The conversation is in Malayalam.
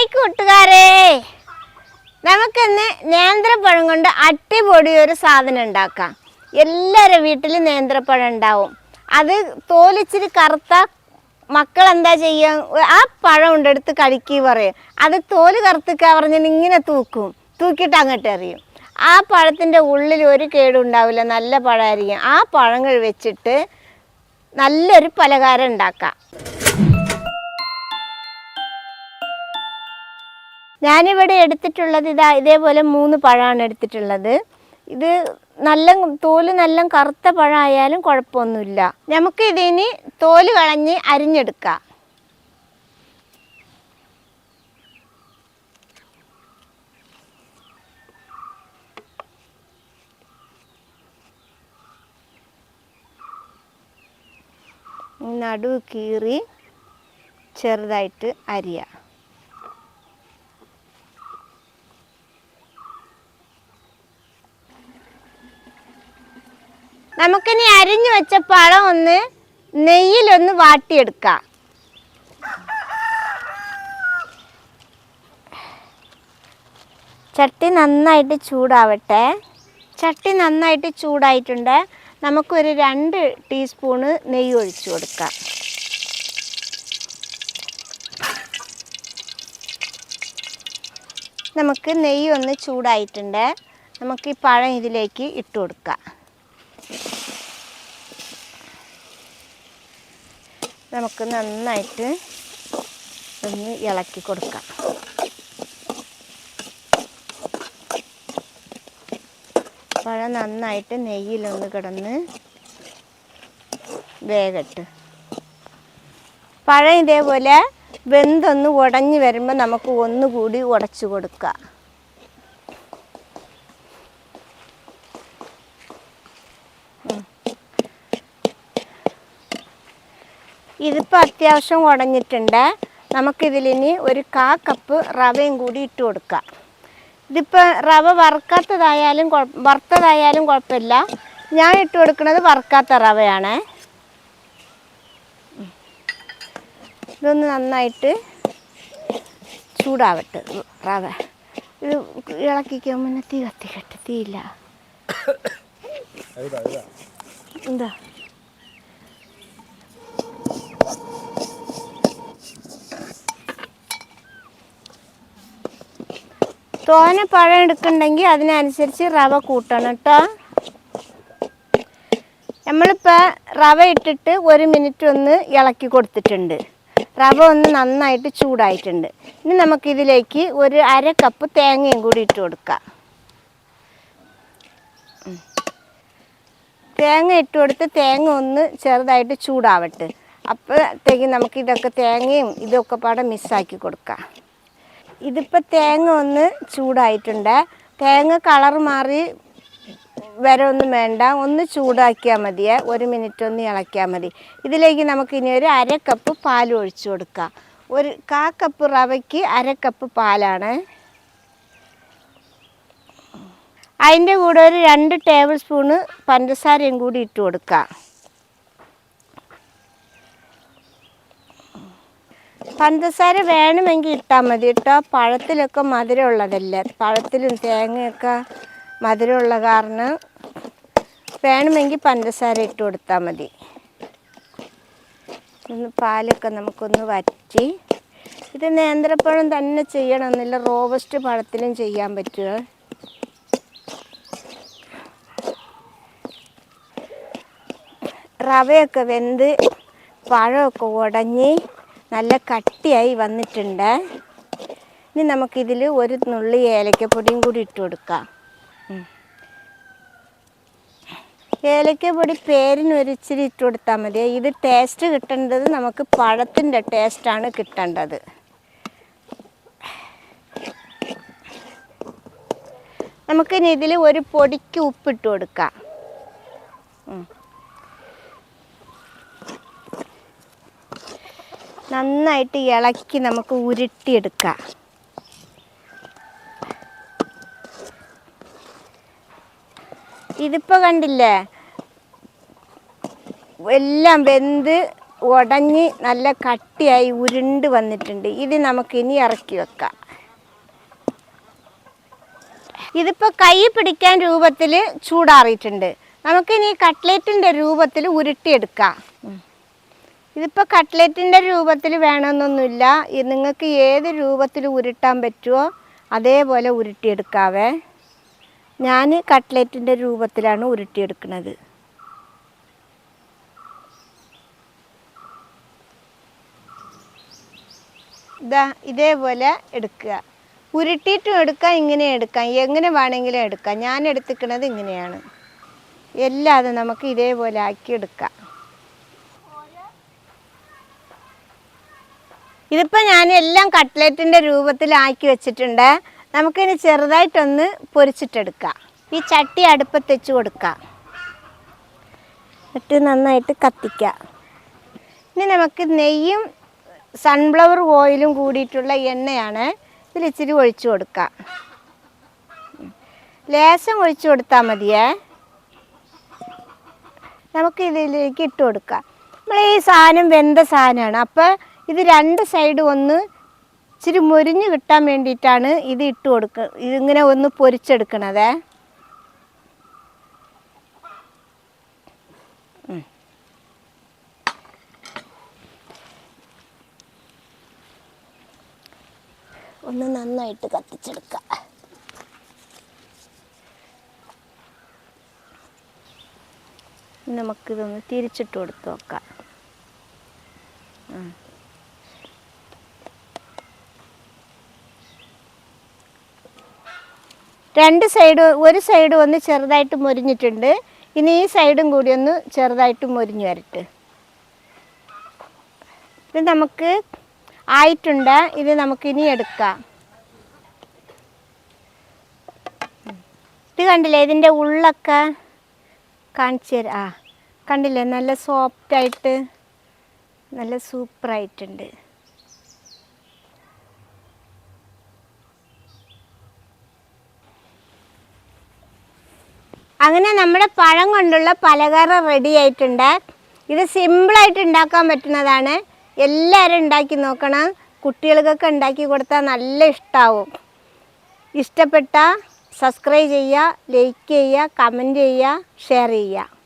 ഹായ് കൂട്ടുകാരെ. നമുക്കിന്ന് നേന്ത്രപ്പഴം കൊണ്ട് അട്ടിപൊടി ഒരു സാധനം ഉണ്ടാക്കാം. എല്ലാവരും വീട്ടിൽ നേന്ത്രപ്പഴം ഉണ്ടാവും. അത് തോലിച്ചിരി കറുത്ത മക്കൾ എന്താ ചെയ്യുക ആ പഴം ഉണ്ടെടുത്ത് കഴിക്കുക പറയും. അത് തോൽ കറുത്തിക്ക പറഞ്ഞാൽ ഇങ്ങനെ തൂക്കും. തൂക്കിയിട്ട് അങ്ങോട്ട് എറിയും. ആ പഴത്തിന്റെ ഉള്ളിൽ ഒരു കേടും ഉണ്ടാവില്ല നല്ല പഴമായിരിക്കും. ആ പഴങ്ങൾ വെച്ചിട്ട് നല്ലൊരു പലഹാരം ഉണ്ടാക്കാം. ഞാനിവിടെ എടുത്തിട്ടുള്ളത് ഇതാ ഇതേപോലെ മൂന്ന് പഴമാണ് എടുത്തിട്ടുള്ളത്. ഇത് നല്ല തോൽ നല്ല കറുത്ത പഴമായാലും കുഴപ്പമൊന്നുമില്ല. നമുക്ക് ഇതിനി തോൽ കളഞ്ഞ് അരിഞ്ഞെടുക്കാം. നടു കീറി ചെറുതായിട്ട് അരിയാം. നമുക്കിനി അരിഞ്ഞു വെച്ച പഴം ഒന്ന് നെയ്യിലൊന്ന് വാട്ടിയെടുക്കാം. ചട്ടി നന്നായിട്ട് ചൂടാവട്ടെ. ചട്ടി നന്നായിട്ട് ചൂടായിട്ടുണ്ട്. നമുക്കൊരു രണ്ട് ടീസ്പൂണ് നെയ്യ് ഒഴിച്ചു കൊടുക്കാം. നമുക്ക് നെയ്യ് ഒന്ന് ചൂടായിട്ടുണ്ട്. നമുക്ക് ഈ പഴം ഇതിലേക്ക് ഇട്ട് കൊടുക്കാം. നമുക്ക് നന്നായിട്ട് ഒന്ന് ഇളക്കി കൊടുക്കാം. പഴം നന്നായിട്ട് നെയ്യിലൊന്ന് കിടന്ന് വേഗട്ട് പഴം ഇതേപോലെ വെന്തൊന്ന് ഉടഞ്ഞു വരുമ്പോൾ നമുക്ക് ഒന്നുകൂടി ഉടച്ചു കൊടുക്കാം. ഇതിപ്പോൾ അത്യാവശ്യം ഉടഞ്ഞിട്ടുണ്ട്. നമുക്കിതിലിനി ഒരു കാ കപ്പ് റവയും കൂടി ഇട്ട് കൊടുക്കാം. ഇതിപ്പോൾ റവ വറുക്കാത്തതായാലും വറുത്തതായാലും കുഴപ്പമില്ല. ഞാൻ ഇട്ട് കൊടുക്കുന്നത് വറുക്കാത്ത റവയാണ്. ഇതൊന്ന് നന്നായിട്ട് ചൂടാവട്ടെ റവ. ഇത് ഇളക്കിക്കാൻ മുന്നേ തീ കത്തിക്കട്ടെ തീയില്ല. എന്താ? തോന പഴം എടുക്കണ്ടെങ്കിൽ അതിനനുസരിച്ച് റവ കൂട്ടണം കേട്ടോ. നമ്മളിപ്പോൾ റവ ഇട്ടിട്ട് ഒരു മിനിറ്റ് ഒന്ന് ഇളക്കി കൊടുത്തിട്ടുണ്ട്. റവ ഒന്ന് നന്നായിട്ട് ചൂടായിട്ടുണ്ട്. ഇനി നമുക്കിതിലേക്ക് ഒരു അര കപ്പ് തേങ്ങയും കൂടി ഇട്ട് കൊടുക്കാം. തേങ്ങ ഇട്ട് കൊടുത്ത് തേങ്ങ ഒന്ന് ചെറുതായിട്ട് ചൂടാവട്ടെ. അപ്പോഴത്തേക്ക് നമുക്ക് ഇതൊക്കെ തേങ്ങയും ഇതൊക്കെ പാടെ മിസ്സാക്കി കൊടുക്കാം. ഇതിപ്പോൾ തേങ്ങ ഒന്ന് ചൂടായിട്ടുണ്ട്. തേങ്ങ കളർ മാറി വരെ ഒന്നും വേണ്ട. ഒന്ന് ചൂടാക്കിയാൽ മതിയെ ഒരു മിനിറ്റ് ഒന്ന് ഇളക്കിയാൽ മതി. ഇതിലേക്ക് നമുക്ക് ഇനി ഒരു അര കപ്പ് പാൽ ഒഴിച്ചു കൊടുക്കാം. ഒരു കാ കപ്പ് റവയ്ക്ക് അര കപ്പ് പാലാണ്. അതിന്റെ കൂടെ ഒരു രണ്ട് ടേബിൾ സ്പൂണ് പഞ്ചസാരയും കൂടി ഇട്ട് കൊടുക്കാം. പഞ്ചസാര വേണമെങ്കിൽ ഇട്ടാൽ മതി കേട്ടോ. പഴത്തിലൊക്കെ മധുരമുള്ളതല്ലേ. പഴത്തിലും തേങ്ങയൊക്കെ മധുരമുള്ള കാരണം വേണമെങ്കിൽ പഞ്ചസാര ഇട്ട് കൊടുത്താൽ മതി. ഒന്ന് പാലൊക്കെ നമുക്കൊന്ന് വറ്റി. ഇത് നേന്ത്രപ്പഴം തന്നെ ചെയ്യണമെന്നില്ല. റോബസ്റ്റ് പഴത്തിലും ചെയ്യാൻ പറ്റുക റവയൊക്കെ വെന്ത് പഴമൊക്കെ ഉടഞ്ഞ് നല്ല കട്ടിയായി വന്നിട്ടുണ്ട്. ഇനി നമുക്കിതിൽ ഒരു നുള്ളി ഏലക്കപ്പൊടിയും കൂടി ഇട്ട് കൊടുക്കാം. ഏലക്കപ്പൊടി പേരിന് ഒരു ഇച്ചിരി ഇട്ട് കൊടുത്താൽ മതി. ഇത് ടേസ്റ്റ് കിട്ടേണ്ടത് നമുക്ക് പഴത്തിന്റെ ടേസ്റ്റാണ് കിട്ടേണ്ടത്. നമുക്കിനി ഇതിൽ ഒരു പൊടിക്ക് ഉപ്പിട്ട് കൊടുക്കാം. നന്നായിട്ട് ഇളക്കി നമുക്ക് ഉരുട്ടിയെടുക്കാം. ഇതിപ്പോൾ കണ്ടില്ലേ? എല്ലാം വെന്ത് ഉടഞ്ഞ് നല്ല കട്ടിയായി ഉരുണ്ട് വന്നിട്ടുണ്ട്. ഇത് നമുക്ക് ഇനി ഇറക്കി വെക്കാം. ഇതിപ്പോൾ കൈ പിടിക്കാൻ രൂപത്തിൽ ചൂടാറിയിട്ടുണ്ട്. നമുക്കിനി കട്ട്ലേറ്റിന്റെ രൂപത്തിൽ ഉരുട്ടിയെടുക്കാം. ഇതിപ്പോൾ കട്ട്ലറ്റിന്റെ രൂപത്തിൽ വേണമെന്നൊന്നുമില്ല. നിങ്ങൾക്ക് ഏത് രൂപത്തിൽ ഉരുട്ടാൻ പറ്റുമോ അതേപോലെ ഉരുട്ടിയെടുക്കാവേ. ഞാൻ കട്ട്ലറ്റിന്റെ രൂപത്തിലാണ് ഉരുട്ടിയെടുക്കുന്നത്. ഇതാ ഇതേപോലെ എടുക്കുക. ഉരുട്ടിയിട്ടും എടുക്കാം ഇങ്ങനെ എടുക്കാം. എങ്ങനെ വേണമെങ്കിലും എടുക്കാം. ഞാൻ എടുത്തിക്കണത് ഇങ്ങനെയാണ്. എല്ലാതും നമുക്ക് ഇതേപോലെ ആക്കി എടുക്കാം. ഇതിപ്പോൾ ഞാൻ എല്ലാം കട്ട്ലറ്റിന്റെ രൂപത്തിലാക്കി വെച്ചിട്ടുണ്ട്. നമുക്കിനി ചെറുതായിട്ടൊന്ന് പൊരിച്ചിട്ടെടുക്കാം. ഈ ചട്ടി അടുപ്പത്ത് വെച്ച് കൊടുക്കാം. എന്നിട്ട് നന്നായിട്ട് കത്തിക്കാം. ഇനി നമുക്ക് നെയ്യും സൺഫ്ലവർ ഓയിലും കൂടിയിട്ടുള്ള എണ്ണയാണ് ഇതിൽ ഇച്ചിരി ഒഴിച്ചു കൊടുക്കാം. ലേശം ഒഴിച്ചു കൊടുത്താൽ മതിയേ. നമുക്ക് ഇതിലേക്ക് ഇട്ട് കൊടുക്കാം. നമ്മൾ ഈ സാധനം വെന്ത സാധനമാണ് അപ്പോൾ ഇത് രണ്ട് സൈഡ് ഒന്ന് ഇച്ചിരി മുരിഞ്ഞ് കിട്ടാൻ വേണ്ടിയിട്ടാണ് ഇത് ഇട്ട് കൊടുക്ക ഇതിങ്ങനെ ഒന്ന് പൊരിച്ചെടുക്കണത്. ഒന്ന് നന്നായിട്ട് കത്തിച്ചെടുക്കാം. നമുക്കിതൊന്ന് തിരിച്ചിട്ട് കൊടുത്ത് നോക്കാം. രണ്ട് സൈഡ് ഒരു സൈഡ് ഒന്ന് ചെറുതായിട്ട് മുരിഞ്ഞിട്ടുണ്ട്. ഇനി ഈ സൈഡും കൂടി ഒന്ന് ചെറുതായിട്ട് മുരിഞ്ഞു വരട്ടെ. ഇത് നമുക്ക് ആയിട്ടുണ്ട്. ഇത് നമുക്ക് ഇനി എടുക്കാം. ഇത് കണ്ടില്ലേ ഇതിന്റെ ഉള്ളൊക്കെ കാണിച്ചു തരാം. ആ കണ്ടില്ലേ നല്ല സോഫ്റ്റായിട്ട് നല്ല സൂപ്പറായിട്ടുണ്ട് അങ്ങനെ നമ്മുടെ പഴം കൊണ്ടുള്ള പലകറ റെഡി ആയിട്ടുണ്ട്. ഇത് സിമ്പിളായിട്ട് ഉണ്ടാക്കാൻ പറ്റുന്നതാണ്. എല്ലാവരും ഉണ്ടാക്കി നോക്കണം. കുട്ടികൾക്കൊക്കെ ഉണ്ടാക്കി കൊടുത്താൽ നല്ല ഇഷ്ടമാവും ഇഷ്ടപ്പെട്ട സബ്സ്ക്രൈബ് ചെയ്യുക ലൈക്ക് ചെയ്യുക കമന്റ് ചെയ്യുക ഷെയർ ചെയ്യുക.